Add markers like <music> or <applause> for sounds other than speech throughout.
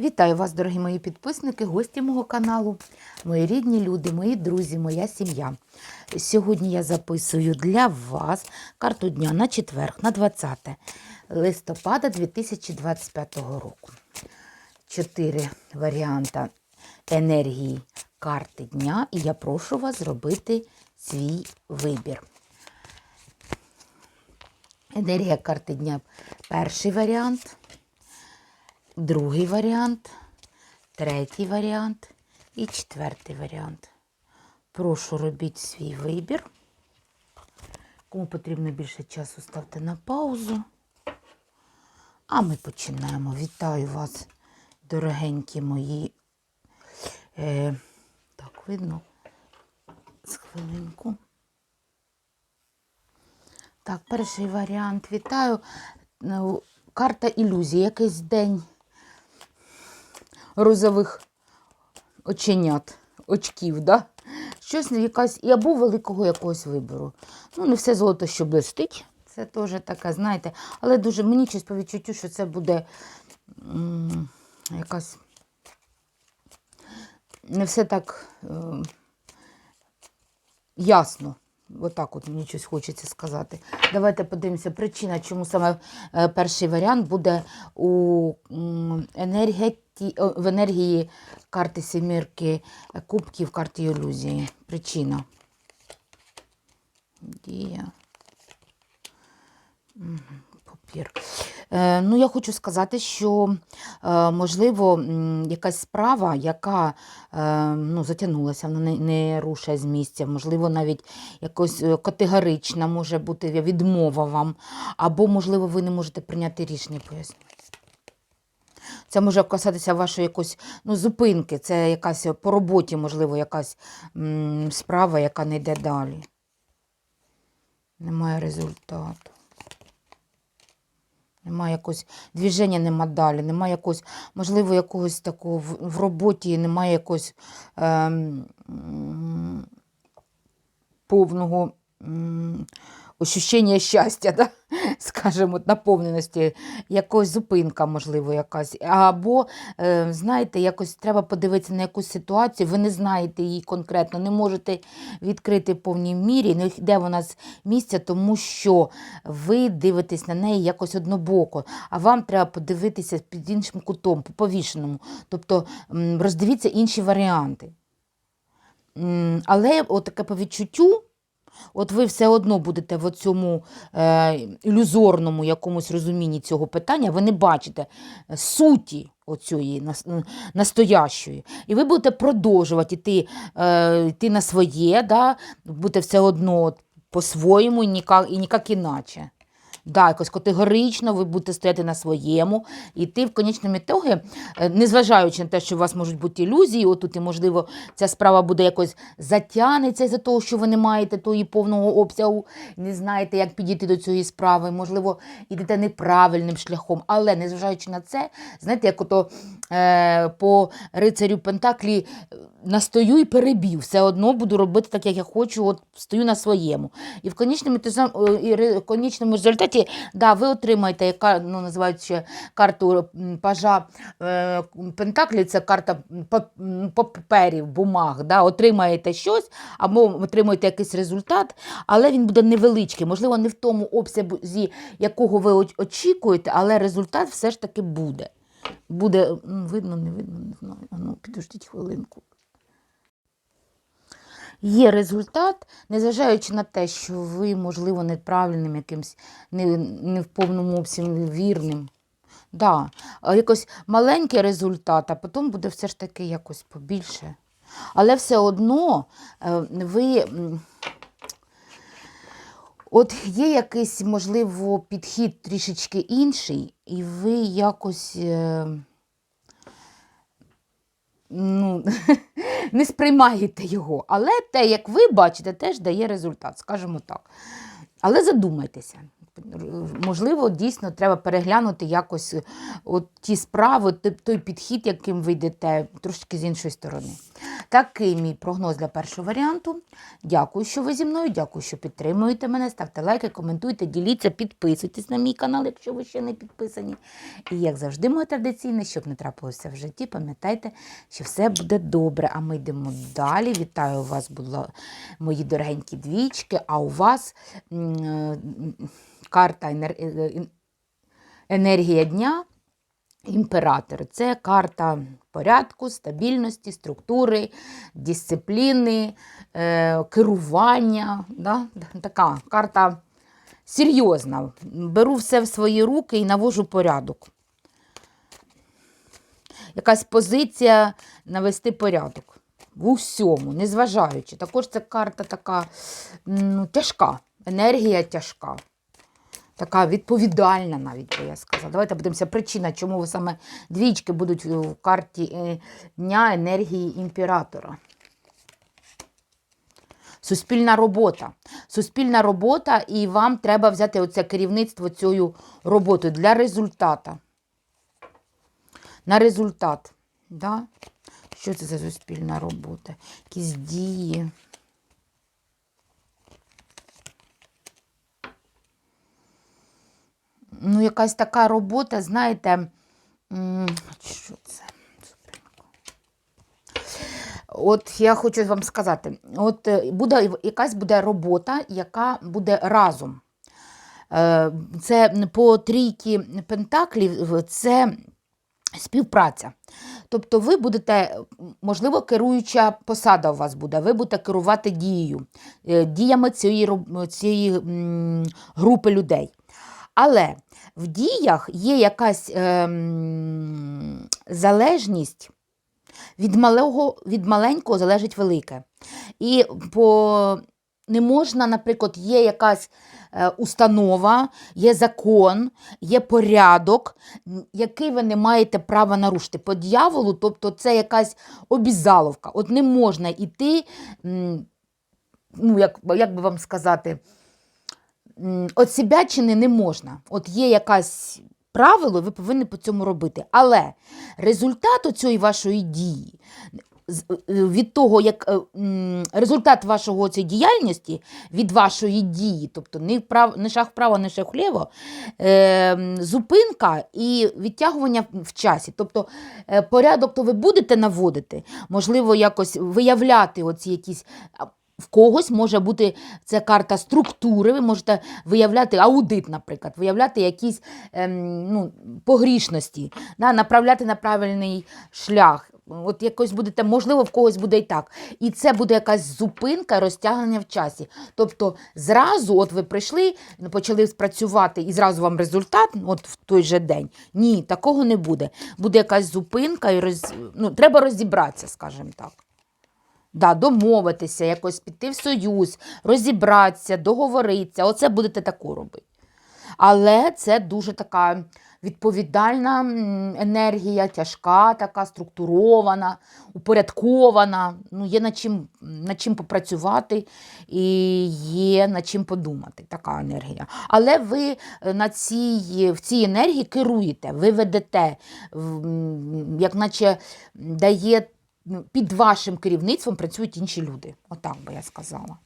Вітаю вас, дорогі мої підписники, гості мого каналу, мої рідні люди, мої друзі, моя сім'я. Сьогодні я записую для вас карту дня на четверг, на 20 листопада 2025 року. Чотири варіанти енергії карти дня, і я прошу вас зробити свій вибір. Енергія карти дня перший варіант другий варіант, третій варіант і четвертий варіант. Прошу робіть свій вибір. Кому потрібно більше часу, ставте на паузу. А ми починаємо. Вітаю вас, дорогенькі мої. Е, так, видно. З хвилинку. Так, перший варіант. Вітаю. Ну, Карта ілюзії. Якийсь день розових оченят, очків, да? Щось якась, і або великого якогось вибору. Ну, не все золото, що блистить. Це теж таке, знаєте, але дуже мені щось по відчуттю, що це буде якась не все так е, ясно. Отак от мені щось хочеться сказати. Давайте подивимося причина, чому саме е, перший варіант буде у енергеті, в енергії карти сімірки кубків, карти ілюзії. Причина. Дія. Папір. Е, ну, я хочу сказати, що, е, можливо, якась справа, яка е, ну, затягнулася, вона не, рушає з місця, можливо, навіть якось категорична може бути відмова вам, або, можливо, ви не можете прийняти рішення, поясню. Це може касатися вашої якоїсь ну, зупинки, це якась по роботі, можливо, якась м, справа, яка не йде далі. Немає результату. Немає якогось движення, нема далі, немає якогось, можливо, якогось такого в, в роботі, немає якогось ем, повного м, ощущення щастя, да? <laughs> скажімо, наповненості, якась зупинка, можливо, якась. Або, е, знаєте, якось треба подивитися на якусь ситуацію, ви не знаєте її конкретно, не можете відкрити в повній мірі, не йде вона з місця, тому що ви дивитесь на неї якось однобоко, а вам треба подивитися під іншим кутом, по повішеному. Тобто роздивіться інші варіанти. Але таке по відчуттю, от ви все одно будете в цьому е, ілюзорному якомусь розумінні цього питання, ви не бачите е, суті оцієї настоящої. І ви будете продовжувати йти, е, йти на своє, да? будете все одно по-своєму і ніяк, і ніяк іначе. Да, якось категорично ви будете стояти на своєму, і ти в конечному ітогі, е, незважаючи на те, що у вас можуть бути ілюзії, отут і, можливо, ця справа буде якось затягнеться із-за того, що ви не маєте тої повного обсягу, не знаєте, як підійти до цієї справи, можливо, йдете неправильним шляхом. Але незважаючи на це, знаєте, як ото е, по рицарю Пентаклі настою і перебів. Все одно буду робити так, як я хочу, от стою на своєму. І в сам- е, і ре- конечному результаті да, ви отримаєте, яка ну, називають карту пажа е, Пентаклі, це карта паперів, бумаг. Да, отримаєте щось, або отримаєте якийсь результат, але він буде невеличкий, можливо, не в тому обсязі, якого ви очікуєте, але результат все ж таки буде. Буде, видно, не видно, не знаю. Ну, підождіть хвилинку. Є результат, незважаючи на те, що ви, можливо, неправильним якимсь, не, не в повному обсязі вірним. Да. Якось маленький результат, а потім буде все ж таки якось побільше. Але все одно е, ви. От є якийсь, можливо, підхід трішечки інший, і ви якось е, ну, <laughs> не сприймаєте його. Але те, як ви бачите, теж дає результат, скажімо так. Але задумайтеся. Можливо, дійсно треба переглянути якось е, от ті справи, той підхід, яким ви йдете, трошки з іншої сторони. Такий мій прогноз для першого варіанту. Дякую, що ви зі мною. Дякую, що підтримуєте мене. Ставте лайки, коментуйте, діліться, підписуйтесь на мій канал, якщо ви ще не підписані. І як завжди, моє традиційне, щоб не трапилося в житті, пам'ятайте, що все буде добре. А ми йдемо далі. Вітаю вас, була мої дорогенькі двічки. А у вас е, карта е, енергія дня. Імператор це карта порядку, стабільності, структури, дисципліни, е, керування. Да? Така карта серйозна. Беру все в свої руки і навожу порядок. Якась позиція навести порядок. В усьому, незважаючи. Також це карта така ну, тяжка, енергія тяжка. Така відповідальна навіть, би я сказала. Давайте подивимося, причина, чому ви саме двічки будуть в карті е, Дня енергії імператора. Суспільна робота. Суспільна робота, і вам треба взяти оце керівництво цією роботою для результата. На результат. Да? Що це за суспільна робота? Якісь дії. Ну, якась така робота, знаєте, що це? От я хочу вам сказати, от е, буде якась буде робота, яка буде разом. Е, Це по трійки пентаклів, це співпраця. Тобто ви будете, можливо, керуюча посада у вас буде, ви будете керувати дією, е, діями цієї, цієї групи людей. Але в діях є якась ем, залежність від малого, від маленького залежить велике. І по, не можна, наприклад, є якась е, установа, є закон, є порядок, який ви не маєте права нарушити. По дьяволу, тобто це якась обізаловка. От не можна йти, ну, як, як би вам сказати, от себячини не можна. От є якась правило, ви повинні по цьому робити. Але результат цієї вашої дії, е, від того, як е, результат вашого цієї діяльності від вашої дії, тобто не, вправ, не шаг вправо, не шаг вліво, е, зупинка і відтягування в часі. Тобто е, порядок то ви будете наводити, можливо, якось виявляти оці якісь. В когось може бути це карта структури, ви можете виявляти аудит, наприклад, виявляти якісь ем, ну, погрішності, да, направляти на правильний шлях. От якось будете, можливо, в когось буде і так. І це буде якась зупинка, розтягнення в часі. Тобто, зразу, от ви прийшли, почали спрацювати, і зразу вам результат, от в той же день. Ні, такого не буде. Буде якась зупинка, і роз... ну, треба розібратися, скажімо так. Да, домовитися, якось піти в союз, розібратися, договоритися. Оце будете таку робити. Але це дуже така відповідальна енергія, тяжка, така структурована, упорядкована. Ну, є над чим, над чим попрацювати і є над чим подумати. Така енергія. Але ви е, на цій, в цій енергії керуєте, ви ведете, як наче дає ну, під вашим керівництвом працюють інші люди. Отак би я сказала.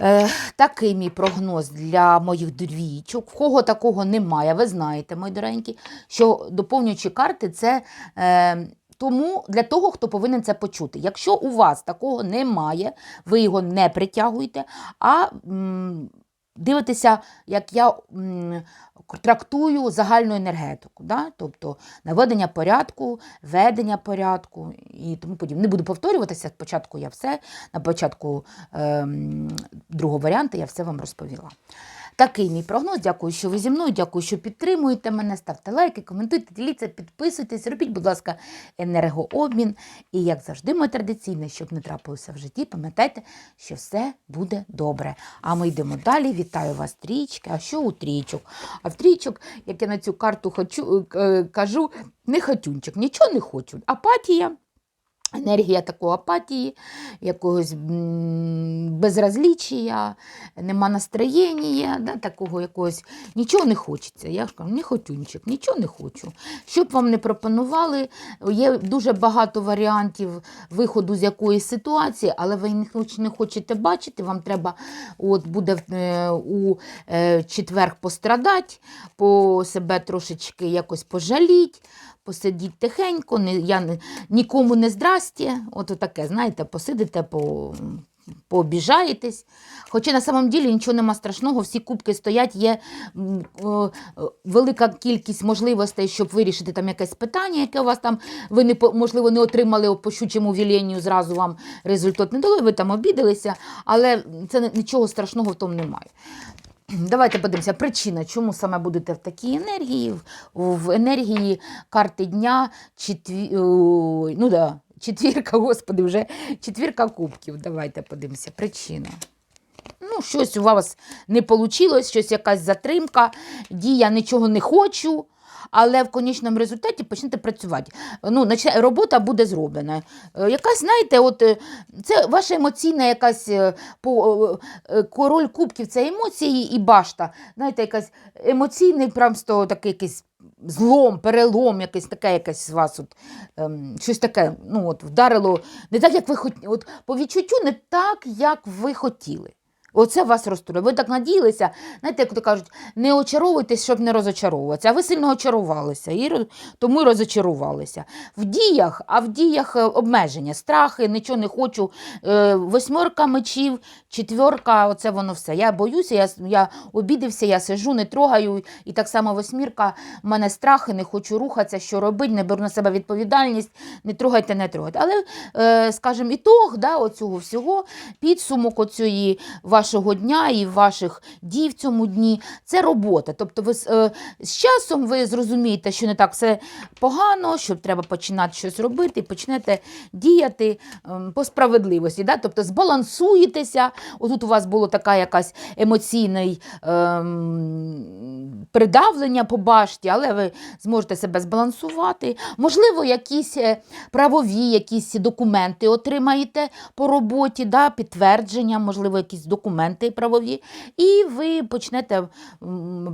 Е, такий мій прогноз для моїх двічок. В кого такого немає, ви знаєте, мої доренькі, що доповнюючі карти це е, тому для того, хто повинен це почути. Якщо у вас такого немає, ви його не притягуєте, а м, дивитеся, як я м, трактую загальну енергетику, да? тобто наведення порядку, ведення порядку і тому подібне. Не буду повторюватися, спочатку я все, на початку е другого варіанту я все вам розповіла. Такий мій прогноз. Дякую, що ви зі мною. Дякую, що підтримуєте мене. Ставте лайки, коментуйте, діліться, підписуйтесь, робіть, будь ласка, енергообмін. І як завжди, моє традиційне, щоб не трапилося в житті, пам'ятайте, що все буде добре. А ми йдемо далі. Вітаю вас, трічки. А що у трічок? А в трічок, як я на цю карту хочу, е, кажу, не хотюнчик, нічого не хочу. Апатія. Енергія такої апатії, якогось м, безразлічія, нема настроєння, да, такого якогось нічого не хочеться. Я ж кажу, не хотюнчик, нічого не хочу. Щоб вам не пропонували, є дуже багато варіантів виходу з якоїсь ситуації, але ви їх не хочете бачити, вам треба от буде е, у е, четверг пострадати, по себе трошечки якось пожаліть, посидіть тихенько, не, я нікому не здрасте. От таке, знаєте, посидите, по, пообіжаєтесь. Хоча на самом ділі нічого нема страшного, всі кубки стоять, є о, велика кількість можливостей, щоб вирішити там якесь питання, яке у вас там, ви не, можливо, не отримали по щучому віленню, зразу вам результат не дали, ви там обідалися, але це нічого страшного в тому немає. Давайте подивимося, причина, чому саме будете в такій енергії, в, енергії карти дня, четві... ну да, четвірка, господи, вже четвірка кубків. Давайте подивимося, причина. Ну, щось у вас не вийшло, щось якась затримка, дія нічого не хочу, але в конечному результаті почнете працювати. Ну, робота буде зроблена. Е, Якась, знаєте, от е, це ваша емоційна якась е, король кубків це емоції і башта. Знаєте, якась емоційний просто такий якийсь злом, перелом, якесь таке якесь вас. От, ем, щось таке, ну, от, вдарило не так, як ви хотіли. По відчуттю не так, як ви хотіли. Оце вас розстроїло. Ви так надіялися, знаєте, як то кажуть, не очаровуйтесь, щоб не розочаровуватися. А ви сильно очарувалися, і тому й розочарувалися. В діях, а в діях е, обмеження, страхи, нічого не хочу. Е, восьмерка мечів, четверка, оце воно все. Я боюся, я, я обідався, я сижу, не трогаю. І так само восьмірка, в мене страхи, не хочу рухатися, що робити, не беру на себе відповідальність, не трогайте, не трогайте. Але, е, скажімо, ітог да, оцього всього, підсумок оцієї вашого дня і ваших дій в цьому дні це робота. Тобто ви е, з часом ви зрозумієте, що не так все погано, що треба починати щось робити, і почнете діяти ем, по справедливості. Да? Тобто збалансуєтеся. Отут у вас було така якась емоційний ем, придавлення по башті, але ви зможете себе збалансувати. Можливо, якісь е, правові якісь документи отримаєте по роботі, да, підтвердження, можливо, якісь документи правові, і ви почнете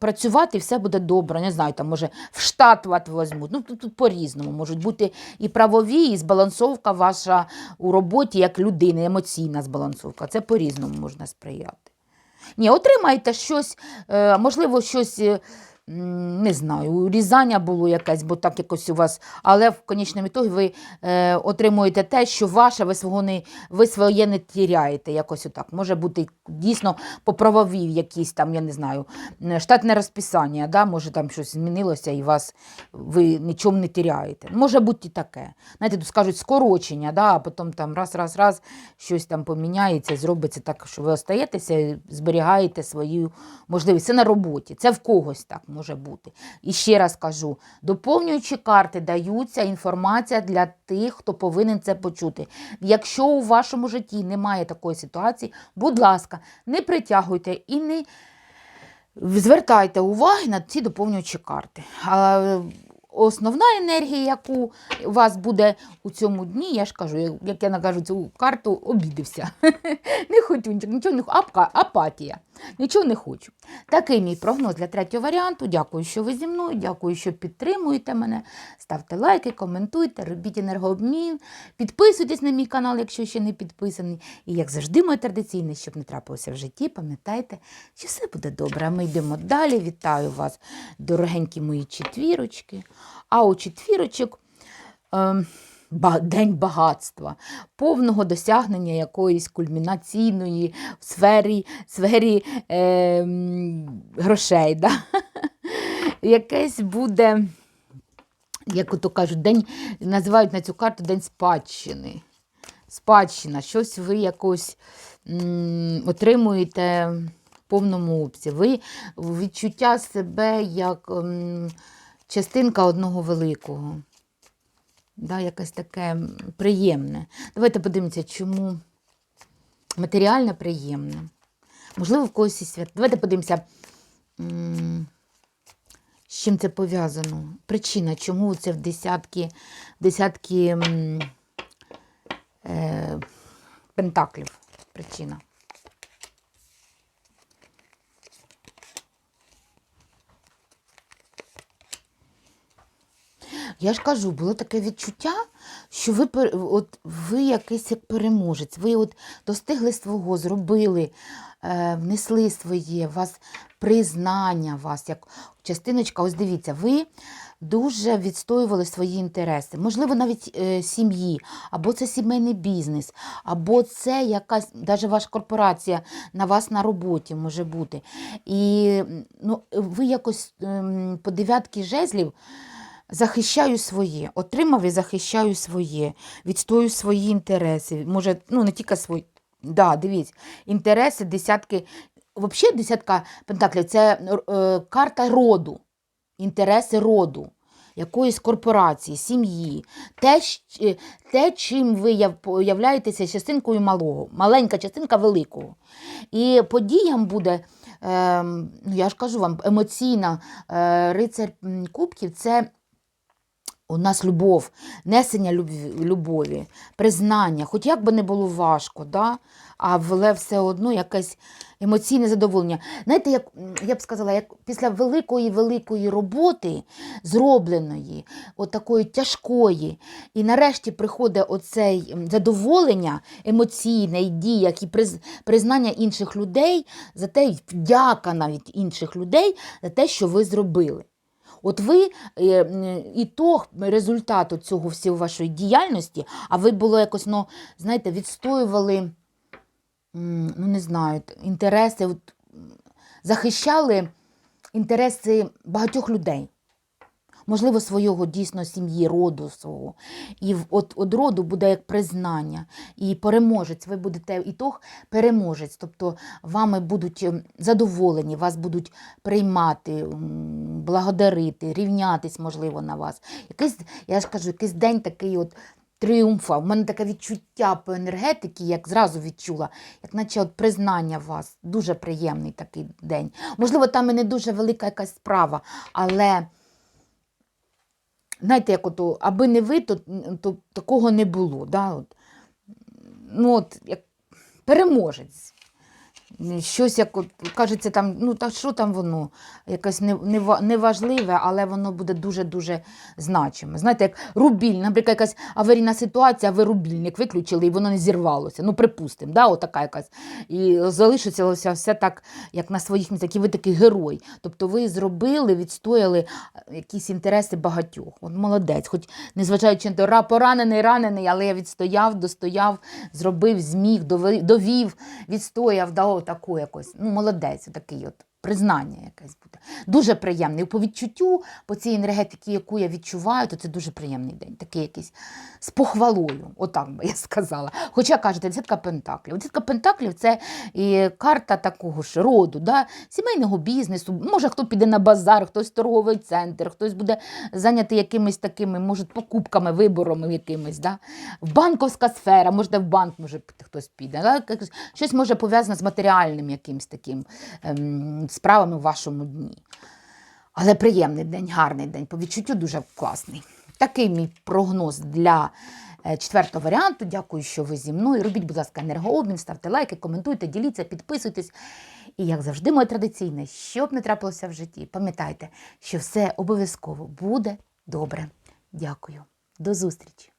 працювати, і все буде добре. Не знаю, там може в штат вас возьмуть. Ну тут, тут по-різному можуть бути і правові, і збалансовка ваша у роботі як людини, емоційна збалансовка. Це по-різному можна сприяти. Ні, отримайте щось, е, можливо, щось. Не знаю, урізання було якесь, бо так якось у вас, але в конечному ітогі ви е, отримуєте те, що ваше, ви, свого не, ви своє не тіряєте. Якось отак. Може бути дійсно по правовій якісь там, я не знаю, штатне розписання, да? може там щось змінилося і вас ви нічого не тіряєте. Може бути і таке. Знаєте, тут скажуть скорочення, да? а потім там раз, раз, раз щось там поміняється, зробиться так, що ви остаєтеся і зберігаєте свою можливість. Це на роботі, це в когось так може бути. І ще раз кажу: доповнюючі карти, даються інформація для тих, хто повинен це почути. Якщо у вашому житті немає такої ситуації, будь ласка, не притягуйте і не звертайте уваги на ці доповнюючі карти. Основна енергія, яку у вас буде у цьому дні, я ж кажу, як- я накажу цю карту, обідався. <laughs> Не хочу, нічого не хочу. Апатія. Нічого не хочу. Такий мій прогноз для третього варіанту. Дякую, що ви зі мною. Дякую, що підтримуєте мене. Ставте лайки, коментуйте, робіть енергообмін. Підписуйтесь на мій канал, якщо ще не підписаний. І як завжди, моє традиційне, щоб не трапилося в житті, пам'ятайте, що все буде добре. А ми йдемо далі. Вітаю вас, дорогенькі мої четвірочки. А у четвірочок. ем, ба- День багатства, повного досягнення якоїсь кульмінаційної в сфері, сфері е, грошей. Да? <laughs> Якесь буде, як то кажуть, день, називають на цю карту День спадщини. Спадщина, щось ви якось м, отримуєте в повному обсязі. Ви відчуття себе як м, частинка одного великого. Да, якесь таке приємне. Давайте подивимося, чому матеріальне приємне. Можливо, в когось і свят. Давайте подивимося, з чим це пов'язано. Причина, чому це в десятки, десятки е, пентаклів причина. Я ж кажу, було таке відчуття, що ви, от, ви якийсь як переможець, ви от достигли свого, зробили, е, внесли своє, вас признання вас, як частиночка, ось дивіться, ви дуже відстоювали свої інтереси, можливо, навіть е, сім'ї, або це сімейний бізнес, або це якась, навіть ваша корпорація на вас на роботі може бути. І ну, ви якось ем, по дев'ятки жезлів захищаю своє, отримав і захищаю своє, відстою свої інтереси. Може, ну не тільки свої. Да, дивіться, інтереси, десятки. Взагалі, десятка пентаклів це е, карта роду, інтереси роду, якоїсь корпорації, сім'ї, те, е, те, чим ви яв- являєтеся частинкою малого, маленька частинка великого. І подіям буде, е, я ж кажу вам, емоційна е, рицар кубків це у нас любов, несення любові, признання, хоч як би не було важко, да? але все одно якесь емоційне задоволення. Знаєте, як я б сказала, як після великої великої роботи, зробленої, от такої тяжкої, і нарешті приходить оцей м, задоволення емоційне, і діях, і приз- признання інших людей за те, вдяка навіть інших людей за те, що ви зробили. От ви е, ітог результату цього всього вашої діяльності, а ви було якось, ну, знаєте, відстоювали, ну не знаю, інтереси, от, захищали інтереси багатьох людей. Можливо, свого дійсно сім'ї, роду свого. І от, от роду буде як признання. І переможець, ви будете ітог переможець. Тобто вами будуть ем, задоволені, вас будуть приймати, благодарити, рівнятись, можливо, на вас. Якийсь, я ж кажу, якийсь день такий от тріумфа. У мене таке відчуття по енергетиці, як зразу відчула, як наче от признання вас. Дуже приємний такий день. Можливо, там і не дуже велика якась справа, але. Знаєте, як ото, аби не ви, то, то такого не було. Да? От. Ну, от, як переможець. Щось, як кажеться, там, ну та що там воно, якесь не- нева- неважливе, але воно буде дуже-дуже значиме. Знаєте, як рубіль, наприклад, якась аварійна ситуація, ви рубільник виключили і воно не зірвалося. Ну, припустимо, да, отака якась. І залишилося все так, як на своїх місцях, і ви такий герой. Тобто ви зробили, відстояли якісь інтереси багатьох. От молодець, хоч незважаючи ра- поранений, ранений, але я відстояв, достояв, зробив, зміг, довів, відстояв, да, таку якось. Ну, молодець, такий от. Признання якесь буде. Дуже приємний. По відчуттю, по цій енергетиці, яку я відчуваю, то це дуже приємний день. Такий якийсь з похвалою, отак би я сказала. Хоча кажете, десятка пентаклів. Десятка пентаклів це і карта такого ж роду, да? сімейного бізнесу. Може, хто піде на базар, хтось торговий центр, хтось буде зайнятий якимись такими, може, покупками, виборами якимись. Да? Банковська сфера, може, в банк може хтось піде. Да? Щось може пов'язане з матеріальним якимсь таким ем, справами в вашому дні. Але приємний день, гарний день, по відчуттю дуже класний. Такий мій прогноз для е, четвертого варіанту. Дякую, що ви зі мною. Робіть, будь ласка, енергообмін, ставте лайки, коментуйте, діліться, підписуйтесь. І як завжди, моє традиційне, що б не трапилося в житті, пам'ятайте, що все обов'язково буде добре. Дякую. До зустрічі!